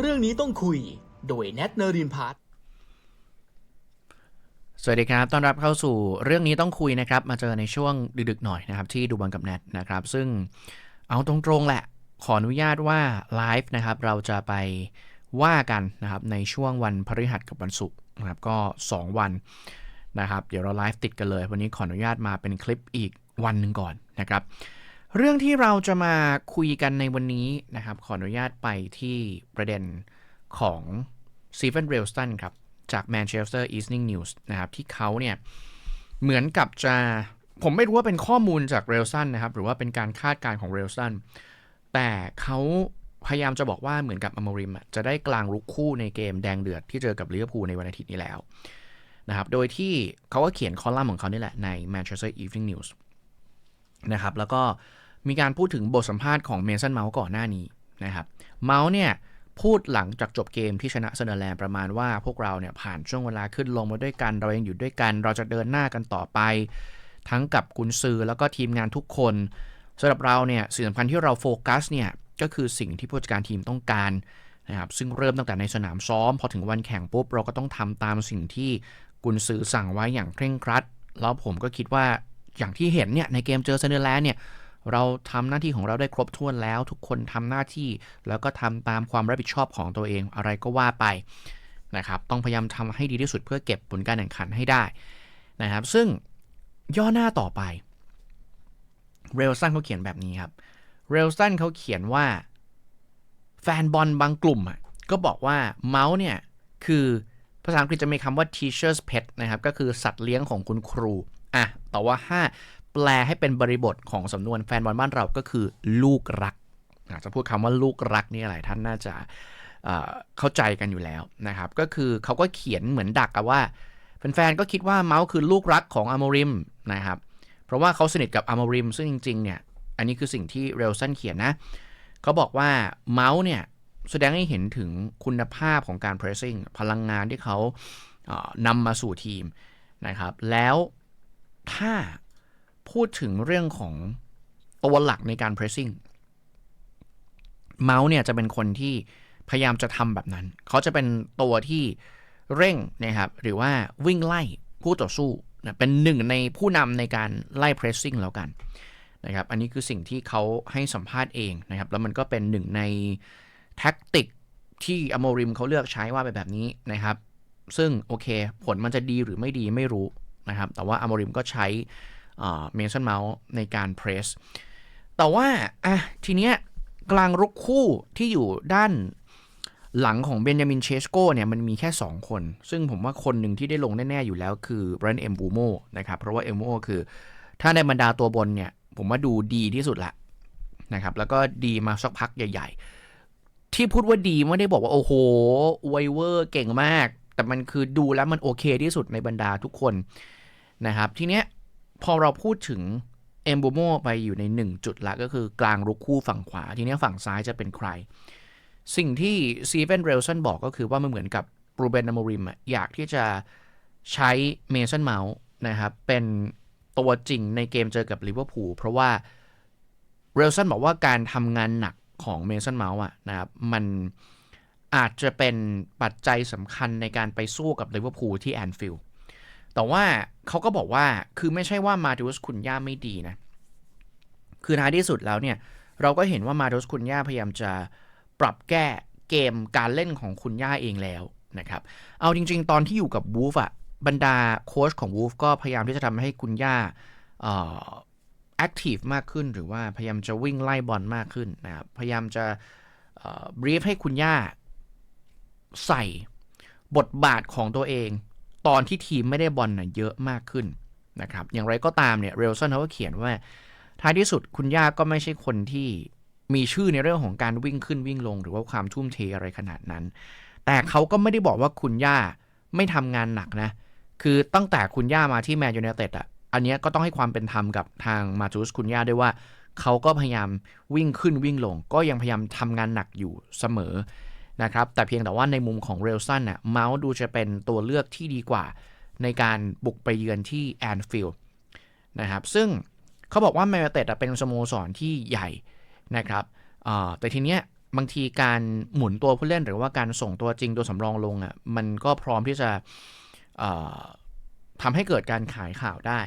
เรื่องนี้ต้องคุย โดยแนทเนรินพัฒน์สวัสดีครับ ต้อนรับเข้าสู่เรื่องนี้ต้องคุยนะครับ มาเจอในช่วงดึกๆหน่อยนะครับ ที่ดูบอลกับแนทนะครับ ซึ่งเอาตรงๆแหละ ขออนุญาตว่าไลฟ์นะครับ เราจะไปว่ากันนะครับในช่วงวันพฤหัสกับวันศุกร์นะครับก็ 2 วันนะครับ เดี๋ยวเราไลฟ์ติดกันเลย วันนี้ขออนุญาตมาเป็นคลิปอีกวันหนึ่งก่อนนะครับ เรื่องที่เราจะมาคุยกันในวันนี้นะครับ ขออนุญาตไปที่ประเด็นของซีเฟนเรลสตันครับ จาก Manchester Evening News นะครับ ที่เขาเนี่ยเหมือนกับจะ ผมไม่รู้ว่าเป็นข้อมูลจากเรลสันนะครับ หรือว่าเป็นการคาดการณ์ของเรลสันแต่เขาพยายามจะบอกว่าเหมือนกับอมริมจะได้กลางรุกคู่ในเกมแดงเดือดที่เจอกับลิเวอร์พูลในวันอาทิตย์นี้แล้วนะครับ โดยที่เขาก็เขียนคอลัมน์ของเขานี่แหละใน Manchester Evening News นะครับ แล้วก็ มีการพูดถึงบทสัมภาษณ์ของเมสันเมาส์ก่อนหน้านี้นะครับเมาส์เนี่ยพูดหลังจากจบเกมที่ชนะเซเนอร์แลนด์ประมาณว่าพวกเราเนี่ยผ่านช่วงเวลาขึ้นลงมาด้วยกัน เรายังอยู่ด้วยกัน เราจะเดินหน้ากันต่อไป ทั้งกับกุนซือแล้วก็ทีมงานทุกคนสำหรับเราเนี่ยสิ่งสำคัญที่เราโฟกัสเนี่ยก็คือสิ่งที่ผู้จัดการทีมต้องการนะครับซึ่งเริ่มตั้งแต่ในสนามซ้อม พอถึงวันแข่งปุ๊บเราก็ต้องทำตามสิ่งที่กุนซือสั่งไว้อย่างเคร่งครัด แล้วผมก็คิดว่าอย่างที่เห็นเนี่ยในเกมเจอเซเนอร์แลนด์เนี่ย เราทำหน้าที่ของเราได้ครบถ้วนแล้ว ทุกคนทำหน้าที่ แล้วก็ทำตามความรับผิดชอบของตัวเองอะไรก็ว่าไปนะครับ ต้องพยายามทำให้ดีที่สุดเพื่อเก็บผลการแข่งขันให้ได้นะครับ ซึ่งย่อหน้าต่อไป เรลสันเขาเขียนแบบนี้ครับ เรลสันเขาเขียนว่า แฟนบอลบางกลุ่มอะก็บอกว่าเมาส์เนี่ยคือภาษาอังกฤษจะมีคำว่า teacher's pet นะครับ ก็คือสัตว์เลี้ยงของคุณครู อะ แต่ว่า 5 แปลให้เป็นบริบทของสำนวนแฟนบอลบ้านเราก็คือลูกรักอาจจะพูดคำว่าลูกรักนี่อะไรท่านน่าจะเข้าใจกันอยู่แล้วนะครับ ก็คือเขาก็เขียนเหมือนดักว่าแฟนๆก็คิดว่าเมาส์คือลูกรักของอโมริมนะครับ เพราะว่าเขาสนิทกับอโมริม ซึ่งจริงๆเนี่ยอันนี้คือสิ่งที่เรลสันเขียนนะเขาบอกว่าเมาส์เนี่ยแสดงให้เห็นถึงคุณภาพของการ pressing พลังงานที่เขานำมาสู่ทีมนะครับ แล้วถ้า พูดถึงเรื่องของตัวหลักในการ pressing เมาส์เนี่ยจะเป็นคนที่พยายามจะทำแบบนั้น เขาจะเป็นตัวที่เร่งนะครับ หรือว่าวิ่งไล่ผู้ต่อสู้นะเป็นหนึ่งในผู้นำในการไล่ pressing แล้วกันนะครับ อันนี้คือสิ่งที่เขาให้สัมภาษณ์เองนะครับ แล้วมันก็เป็นหนึ่งในแท็กติกที่อโมริมเขาเลือกใช้ว่าไปแบบนี้นะครับ ซึ่งโอเค ผลมันจะดีหรือไม่ดีไม่รู้นะครับ แต่ว่าอโมริมก็ใช้ เมสันเมาส์ในการเพรส แต่ว่าอะทีเนี้ยกลางรุกคู่ที่อยู่ด้านหลังของเบนจามินเชสโกเนี่ยมันมีแค่ 2 คน ซึ่งผมว่าคนหนึ่งที่ได้ลงแน่ ๆ อยู่แล้วคือแบรนด์เอ็มบูโมนะครับเพราะว่าเอ็มบูโมคือ ถ้าในบรรดาตัวบนเนี่ย ผมว่าดูดีที่สุดละนะครับแล้วก็ดีมาสักพักใหญ่ ๆ ที่พูดว่าดีไม่ได้บอกว่า โอ้โหไวเวอร์เก่งมาก แต่มันคือดูแล้วมันโอเคที่สุดในบรรดาทุกคนนะครับทีเนี้ย พอเราพูดถึงเอมโบโมไปอยู่ใน 1 จุดละก็คือกลางรุกคู่ฝั่งขวา ทีนี้ฝั่งซ้ายจะเป็นใคร สิ่งที่ซีเวนเรลสันบอกก็คือว่ามันเหมือนกับรูเบนนามริมอยากที่จะใช้เมสันเมาส์นะครับ เป็นตัวจริงในเกมเจอกับลิเวอร์พูลเพราะว่าเรลสันบอกว่าการทำงานหนักของเมสันเมาส์นะครับมันอาจจะเป็นปัจจัยสำคัญในการไปสู้กับลิเวอร์พูลที่แอนฟิลด์ แต่ว่าเขาก็บอกว่าคือไม่ใช่ว่ามาดูสคุณย่าไม่ดีนะ คือท้ายที่สุดแล้วเนี่ย เราก็เห็นว่ามาดูสคุณย่าพยายามจะปรับแก้เกมการเล่นของคุณย่าเองแล้วนะครับ เอาจริง ๆ ตอนที่อยู่กับวูฟอะบรรดาโค้ชของวูฟก็พยายามที่จะทำให้คุณย่าแอคทีฟมากขึ้นหรือว่าพยายามจะวิ่งไล่บอลมากขึ้นนะครับพยายามจะบรีฟให้คุณย่าใส่บทบาทของตัวเอง ตอนที่ทีมไม่ได้บอลน่ะเยอะมากขึ้นนะครับอย่างไรก็ตามเนี่ยเรลสันเขาก็เขียนว่า ท้ายที่สุดคุณย่าก็ไม่ใช่คนที่มีชื่อในเรื่องของการวิ่งขึ้นวิ่งลง หรือว่าความทุ่มเทอะไรขนาดนั้น แต่เขาก็ไม่ได้บอกว่าคุณย่าไม่ทำงานหนักนะ คือตั้งแต่คุณย่ามาที่แมนยูไนเต็ดอะอันนี้ก็ต้องให้ความเป็นธรรมกับทางมาจูสคุณย่าด้วยว่า เขาก็พยายามวิ่งขึ้นวิ่งลง ก็ยังพยายามทำงานหนักอยู่เสมอ นะครับแต่เพียงแต่ว่าในมุมของเรลสันน่ะเมาส์ดูจะเป็นตัวเลือกที่ดีกว่า ในการบุกไปเยือนที่แอนฟิลด์นะครับซึ่งเขาบอกว่าแมนเต็ดเป็นสโมสรที่ใหญ่นะครับแต่ทีเนี้ยบางทีการหมุนตัวผู้เล่นหรือว่าการส่งตัวจริงตัวสำรองลงอะ่ะมันก็พร้อมที่จะทำให้เกิดการขายข่าวได้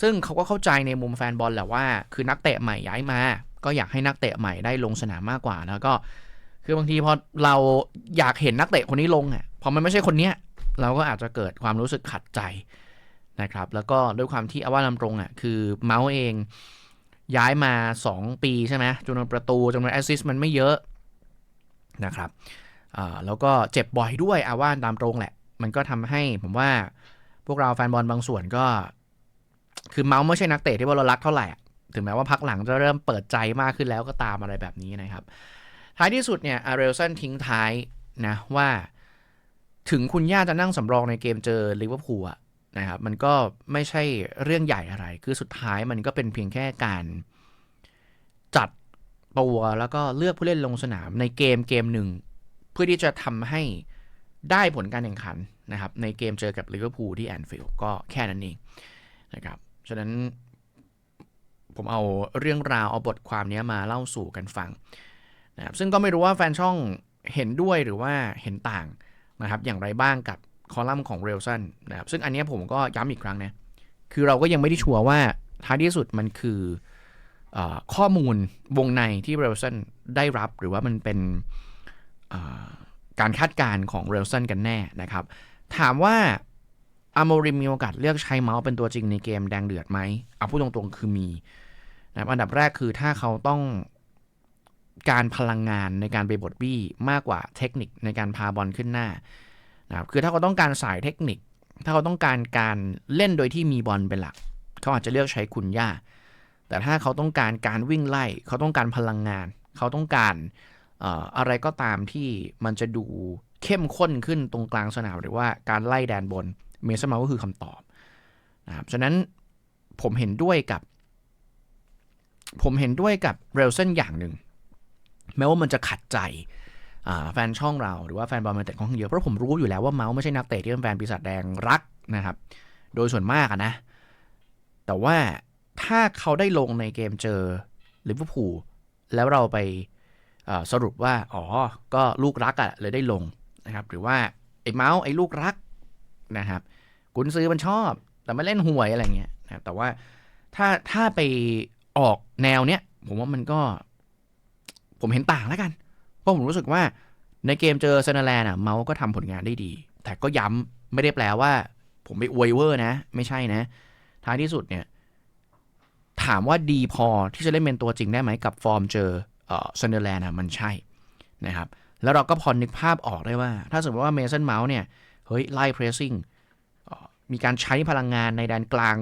ซึ่งเขาก็เข้าใจในมุมแฟนบอลแหละว่า คือนักเตะใหม่ย้ายมา ก็อยากให้นักเตะใหม่ได้ลงสนามมากกว่า แล้วก็ คือบางทีพอเราอยากเห็นนักเตะคนนี้ลงอะพอมันไม่ใช่คนเนี้ย เราก็อาจจะเกิดความรู้สึกขัดใจนะครับ แล้วก็ด้วยความที่อาว่าลำตรงอะคือเมาส์เองย้ายมา 2 ปีใช่ไหมจำนวนประตูจำนวนแอสซิสต์มันไม่เยอะนะครับแล้วก็เจ็บบ่อยด้วยอาว่าตามตรงแหละ มันก็ทำให้ผมว่าพวกเราแฟนบอลบางส่วนก็ คือเมาส์ไม่ใช่นักเตะที่ว่าเรารักเท่าไหร่อะถึงแม้ว่าพักหลังจะเริ่มเปิดใจมากขึ้นแล้วก็ตามอะไรแบบนี้นะครับ ท้ายที่สุดเนี่ยอาร์เรลสันทิ้งท้ายนะว่าถึงคุณย่าจะนั่งสำรองในเกมเจอลิเวอร์พูลอะนะครับมันก็ไม่ใช่เรื่องใหญ่อะไร คือสุดท้ายมันก็เป็นเพียงแค่การจัดตัวแล้วก็เลือกผู้เล่นลงสนามในเกมเกมหนึ่ง เพื่อที่จะทำให้ได้ผลการแข่งขันนะครับในเกมเจอกับลิเวอร์พูลที่แอนฟิลด์ก็แค่นั้นเองนะครับฉะนั้นผมเอาเรื่องราวเอาบทความนี้มาเล่าสู่กันฟัง นะครับซึ่งก็ไม่รู้ว่าแฟนช่องเห็นด้วยหรือว่าเห็นต่างนะครับอย่างไรบ้างกับคอลัมน์ของเรลสันนะครับซึ่งอันนี้ผมก็ย้ำอีกครั้งนะคือเราก็ยังไม่ได้ชัวร์ว่าท้ายที่สุดมันคืออข้อมูลวงในที่เรลสันได้รับหรือว่ามันเป็นการคาดการณ์ของเรลสันกันแน่นะครับ ถามว่าอาโมริมมีโอกาสเลือกใช้เมาส์เป็นตัวจริงในเกมแดงเดือดไหมเอาพูดตรงๆคือมีนะอันดับแรกคือถ้าเขาต้อง การพลังงานในการไปบดบี้มากกว่าเทคนิคในการพาบอลขึ้นหน้านะครับคือถ้าเขาต้องการสายเทคนิค ถ้าเขาต้องการการเล่นโดยที่มีบอลเป็นหลัก เขาอาจจะเลือกใช้คุณย่า แต่ถ้าเขาต้องการการวิ่งไล่ เขาต้องการพลังงาน เขาต้องการอะไรก็ตามที่มันจะดูเข้มข้นขึ้นตรงกลางสนามหรือว่าการไล่แดนบนเมสันมาก็คือคำตอบนะครับฉะนั้นผมเห็นด้วยกับ ผมเห็นด้วยกับเรลเซนอย่างหนึ่ง แม้ว่ามันจะขัดใจแฟนช่องเราหรือว่าแฟนบอลมันเตะค่อนข้างเยอะเพราะผมรู้อยู่แล้วว่าเมาส์ไม่ใช่นักเตะที่เป็นแฟนปีศาจแดงรักนะครับ โดยส่วนมากนะ แต่ว่าถ้าเขาได้ลงในเกมเจอลิเวอร์พูลแล้วเราไปสรุปว่า อ๋อ ก็ลูกรักอะเลยได้ลงนะครับ หรือว่าไอ้เมาส์ไอ้ลูกรักนะครับกุนซื้อมันชอบ แต่ไม่เล่นหวยอะไรเงี้ยนะแต่ว่าถ้าถ้าไปออกแนวเนี้ยผมว่ามันก็ ผมเห็นต่างแล้วกัน เพราะผมรู้สึกว่าในเกมเจอเซนเนอร์แลนด์อะเมาส์ก็ทำผลงานได้ดี แต่ก็ย้ำไม่ได้แปลว่า ผมไปอวยเวอร์นะ ไม่ใช่นะ ท้ายที่สุดเนี่ย ถามว่าดีพอที่จะเล่นเป็นตัวจริงได้ไหมกับฟอร์มเจอเซนเนอร์แลนด์อะมันใช่นะครับแล้วเราก็พอนึกภาพออกได้ว่า ถ้าสมมติว่าเมสันเมาส์เนี่ยเฮ้ยไล่เพรสซิ่งมีการใช้พลังงานในแดนกลาง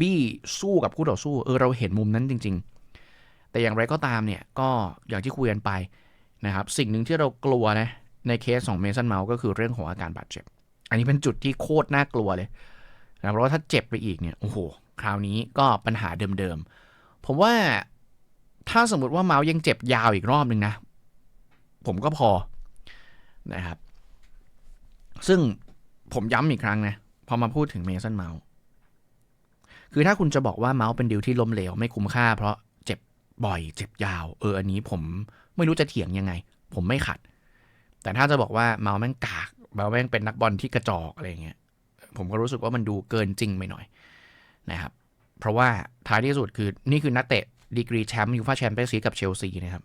บี้สู้กับคู่ต่อสู้เออเราเห็นมุมนั้นจริง ๆ แต่อย่างไรก็ตามเนี่ยก็อย่างที่คุยกันไปนะครับ สิ่งหนึ่งที่เรากลัวนะในเคสของเมสันเมาส์ก็คือเรื่องของอาการบาดเจ็บ อันนี้เป็นจุดที่โคตรน่ากลัวเลยนะเพราะว่าถ้าเจ็บไปอีกเนี่ยโอ้โหคราวนี้ก็ปัญหาเดิมๆ ผมว่าถ้าสมมติว่าเมาส์ยังเจ็บยาวอีกรอบหนึ่งนะ ผมก็พอนะครับ ซึ่งผมย้ำอีกครั้งนะพอมาพูดถึงเมสันเมาส์คือถ้าคุณจะบอกว่าเมาส์เป็นดีลที่ล้มเหลวไม่คุ้มค่า เพราะ บ่อยเจ็บยาว เอออันนี้ผมไม่รู้จะเถียงยังไง ผมไม่ขัด แต่ถ้าจะบอกว่าเมาแม่งกากเมาแม่งเป็นนักบอลที่กระจอกอะไรเงี้ยผมก็รู้สึกว่ามันดูเกินจริงไปหน่อยนะครับ เพราะว่าท้ายที่สุดคือนี่คือนักเตะดีกรีแชมป์ยูฟ่าแชมเปี้ยนส์ลีกกับเชลซีนะครับ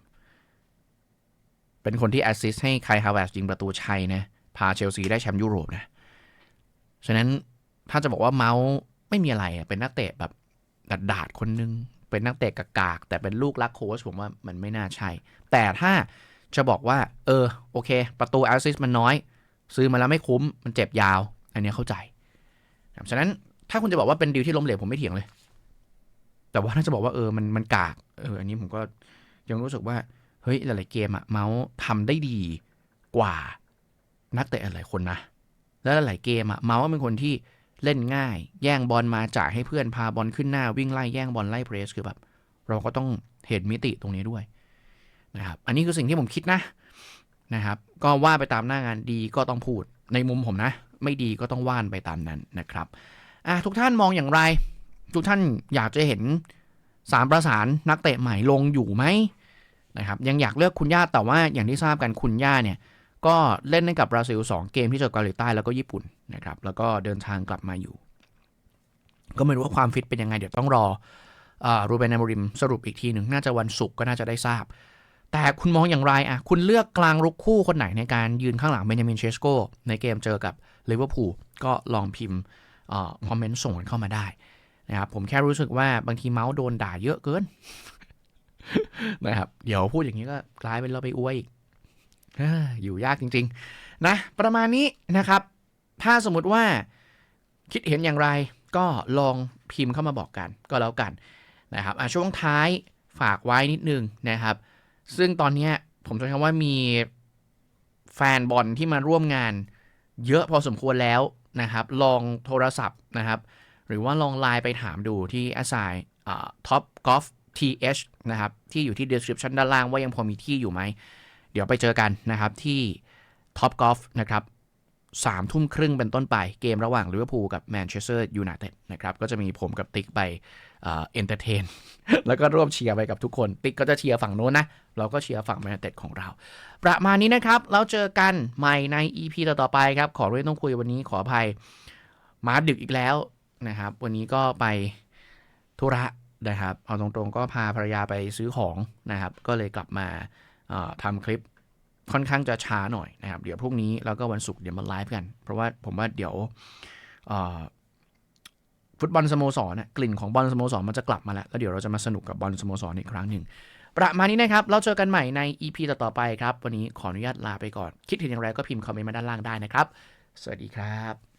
เป็นคนที่แอสซิสต์ให้ไคลฮาวเวร์สยิงประตูชัยนะพาเชลซีได้แชมป์ยุโรปนะฉะนั้นถ้าจะบอกว่าเมาส์ไม่มีอะไรเป็นนักเตะแบบดัดดาดๆคนนึง เป็นนักเตะกากๆแต่เป็นลูกรักโค้ชผมว่ามันไม่น่าใช่ แต่ถ้าจะบอกว่า เออ โอเค ประตูแอสซิสมันน้อย ซื้อมาแล้วไม่คุ้มมันเจ็บยาว อันนี้เข้าใจฉะนั้นถ้าคุณจะบอกว่าเป็นดีลที่ล้มเหลวผมไม่เถียงเลย แต่ว่าถ้าจะบอกว่าเออมันมันกากเอออันนี้ผมก็ยังรู้สึกว่าเฮ้ยหลายๆเกมอะเมาส์ทำได้ดีกว่านักเตะหลายคนนะ แล้วหลายๆเกมอะเมาส์เป็นคนที่ เล่นง่าย แย่งบอลมาจ่ายให้เพื่อนพาบอลขึ้นหน้าวิ่งไล่แย่งบอลไล่เพรสคือแบบ เราก็ต้องเห็นมิติตรงนี้ด้วยนะครับ อันนี้คือสิ่งที่ผมคิดนะนะครับ ก็ว่าไปตามหน้างานดีก็ต้องพูดในมุมผมนะ ไม่ดีก็ต้องว่านไปตามนั้นนะครับอะทุกท่านมองอย่างไร ทุกท่านอยากจะเห็นสามประสานนักเตะใหม่ลงอยู่ไหมนะครับ ยังอยากเลือกคุณย่าแต่ว่าอย่างที่ทราบกันคุณย่าเนี่ย ก็เล่นให้กับบราซิล 2 เกมที่เจอเกาหลีใต้แล้วก็ญี่ปุ่นนะครับ แล้วก็เดินทางกลับมาอยู่ ก็ไม่รู้ว่าความฟิตเป็นยังไง เดี๋ยวต้องรอรูเบนอมริมสรุปอีกทีหนึ่งน่าจะวันศุกร์ก็น่าจะได้ทราบ แต่คุณมองอย่างไรอะคุณเลือกกลางรุกคู่คนไหนในการยืนข้างหลังเบนจามินเชสโกในเกมเจอกับลิเวอร์พูลก็ลองพิมพ์คอมเมนต์ส่งเข้ามาได้นะครับผมแค่รู้สึกว่าบางทีเมาส์โดนด่าเยอะเกินนะครับเดี๋ยวพูดอย่างนี้ก็กลายเป็นเราไปอวยอีก อยู่ยากจริง ๆ นะ ประมาณนี้นะครับ ถ้าสมมติว่าคิดเห็นอย่างไรก็ลองพิมพ์เข้ามาบอกกันก็แล้วกันนะครับช่วงท้ายฝากไว้นิดนึงนะครับ ซึ่งตอนนี้ผมจะคำว่ามีแฟนบอลที่มาร่วมงาน เยอะพอสมควรแล้วนะครับ ลองโทรศัพท์นะครับ หรือว่าลองไลน์ไปถามดูที่ a s s i Top Golf TH นะครับ ที่อยู่ที่ description ด้านล่างว่ายังพอมีที่อยู่ไหม เดี๋ยวไปเจอกันนะครับที่ Top Golf นะครับสามทุ่มครึ่งเป็นต้นไปเกมระหว่างลิเวอร์พูลกับแมนเชสเตอร์ยูไนเต็ดนะครับก็จะมีผมกับติ๊กไปเอ็นเตอร์เทน แล้วก็ร่วมเชียร์ไปกับทุกคน ติ๊กก็จะเชียร์ฝั่งโน้นนะ เราก็เชียร์ฝั่งแมนยูไนเต็ดของเรา ประมาณนี้นะครับแล้วเจอกันใหม่ใน EP ต่อๆไปครับ ขอเรื่องต้องคุยวันนี้ขออภัย มาดึกอีกแล้วนะครับ วันนี้ก็ไปธุระนะครับเอาตรงๆก็พาภรรยาไปซื้อของนะครับ ก็เลยกลับมา ทำคลิปค่อนข้างจะช้าหน่อยนะครับ เดี๋ยวพรุ่งนี้แล้วก็วันศุกร์เดี๋ยวมาไลฟ์กัน เพราะว่าผมว่าเดี๋ยวฟุตบอลสโมสรนะกลิ่นของบอลสโมสรมันจะกลับมาแล้ว แล้วเดี๋ยวเราจะมาสนุกกับบอลสโมสรอีกครั้งหนึ่ง ประมาณนี้นะครับ เราเจอกันใหม่ใน EP ต่อๆไปครับ วันนี้ขออนุญาตลาไปก่อน คิดเห็นอย่างไรก็พิมพ์คอมเมนต์มาด้านล่างได้นะครับ สวัสดีครับ